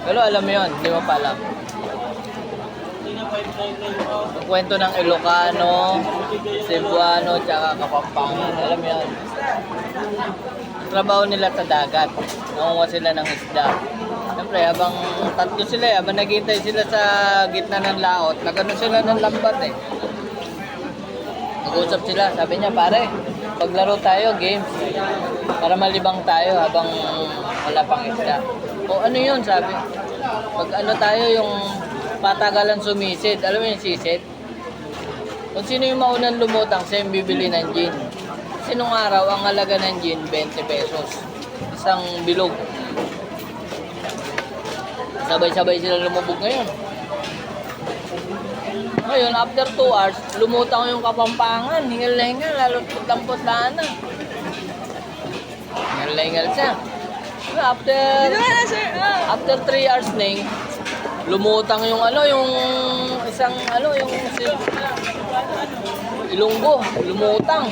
Pero alam mo yun, hindi mo pa alam. Ang kwento ng Ilocano, Cebuano, tsaka Kapampangan. Alam mo yun. Trabaho nila sa dagat. Nangunga sila ng isda. Siyempre, habang tatlo sila, eh, habang naghihintay sila sa gitna ng laot, nagano sila ng lambat eh. Nag-usap sila, sabi niya, pare, paglaro tayo, games. Para malibang tayo habang wala pang isda. O ano yun, sabi. Pag ano tayo, yung patagalan sumisid. Alam mo yung sisid? Kung sino yung maunang lumutang, siya yung bibili ng gin. Sinong araw, ang halaga ng gin, 20 pesos. Isang bilog. Sabay-sabay sila lumubog ngayon. Ngayon, after 2 hours, lumutang yung kapampangan. Hingal na hingal, lalo putlang-putlaan na. Hingal na hingal siya. After, after 3 hours na lumutang yung ano, yung isang ano, yung si, Ilonggo, lumutang.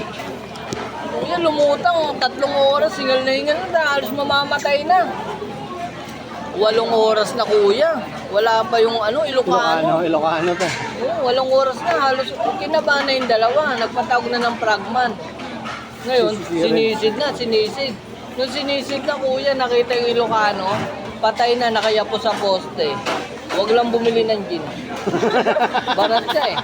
Kuya, lumutang, tatlong oras, hingal na hingal na, halos mamamatay na. Walong oras na kuya. Wala pa yung ano, Ilocano. Ilocano to. Oo, walong oras na, halos kinaba na yung dalawa, nagpatawag na ng fragman. Ngayon, sinisid na, sinisid. Nung sinisid na kuya, nakita yung Ilocano, patay na, nakayapo sa poste. Huwag lang bumili ng gin. Barat siya eh.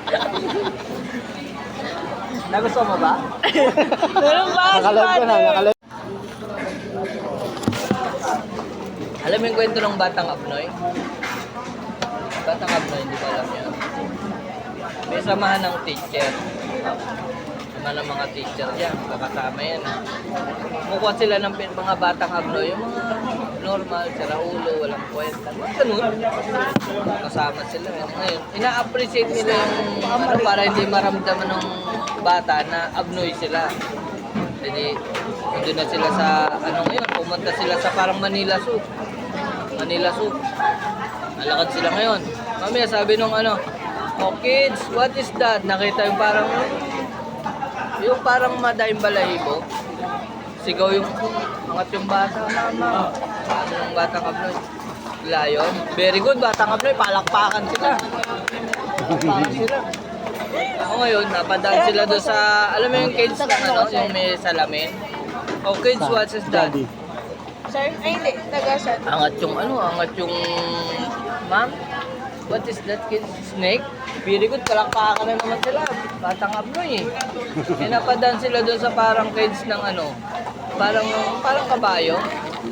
Nagusto mo ba? Walang baas, Nakalive ko na, nakalive. Alam mo yung kwento ng Batang Abnoy? Batang Abnoy, hindi ko alam yan. May samahan ng teacher. Ng mga teacher dyan, kakasama yan. Mukha sila ng mga Batang Abnoy, yung mga normal, sira ulo, walang kwenta. Ganun. Kasama sila. Ngayon, ina-appreciate nila yung ano, para hindi maramdaman ng bata na Abnoy sila. Hindi, doon na sila sa, ano ngayon, pumunta sila sa parang Manila Zoo. Manila Zoo. Nalakad sila ngayon. Mamaya sabi nung ano, oh kids, what is that? Nakita yung parang, yung parang madaing balahibo. Sigaw yung, angat yung bata, mama. Ano yung batang abnoy? Lion. Very good, batang abnoy, palakpakan sila. Palakpakan sila. Ako ngayon, napadaan sila doon sa, alam mo yung cage ng ano, yung may salamin? Oh, kids, what is that? Daddy. Sir? Ay, hindi. Tagasan. Angat yung ano, angat yung... Ma'am, what is that kid? Snake? Very good, palakpakan na naman sila. Batang abnoy eh. Eh, napadaan sila doon sa parang cage ng ano, parang, parang kabayo.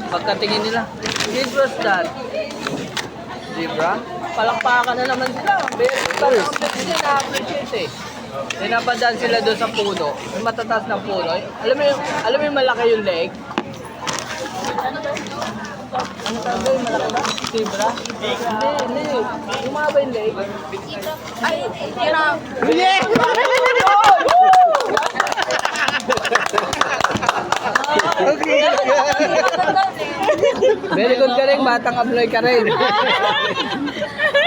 Pagkatingin nila, kids, what's that? Zebra? Palakpakan na naman sila. Very good, din, na-appreciate eh. Eh, napadaan sila doon sa puno. May matataas na puno. Alam mo yung, alam mo yung malaki yung leg? Ano tawag doon? Malaki ba? Zebra? Hindi, hindi. Yung mga ba yung leg? Ay, yun na. Very good ka rin, batang abloy ka rin.